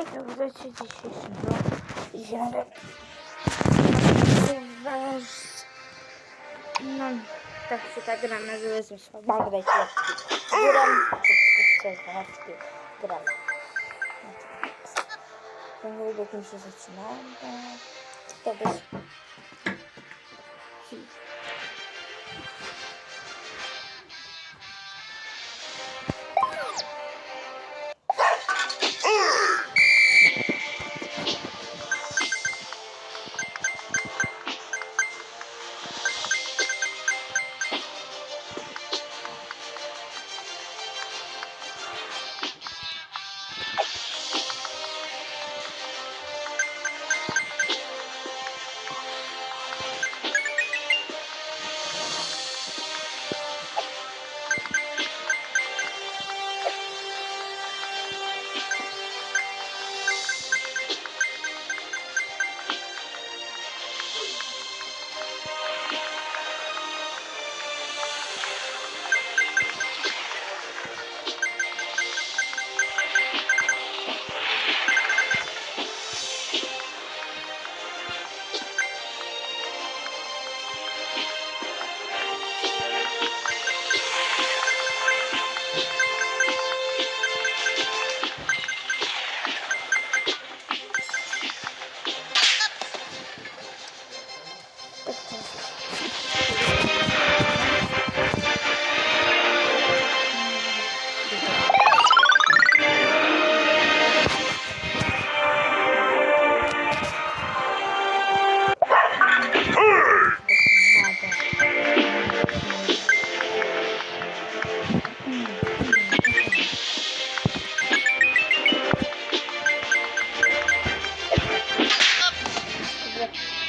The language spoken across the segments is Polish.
Jak widzicie dzisiejszym ziarem no tak się ta gra nazywa zmysła Magda Ślepki Gram przez Zawadzkie gram. Ten wójbek mi się zaczyna to bez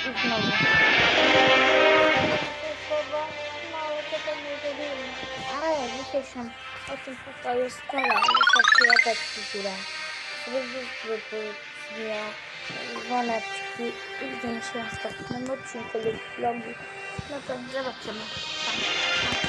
znowu. Ale dzisiejszym o tym pokoju stara, wystarczy łapeczki w górę. Wyzwy, dwie, dzwoneczki i widzimy się w następnym odcinku lub vlogu. No to zobaczymy. Pa. Pa.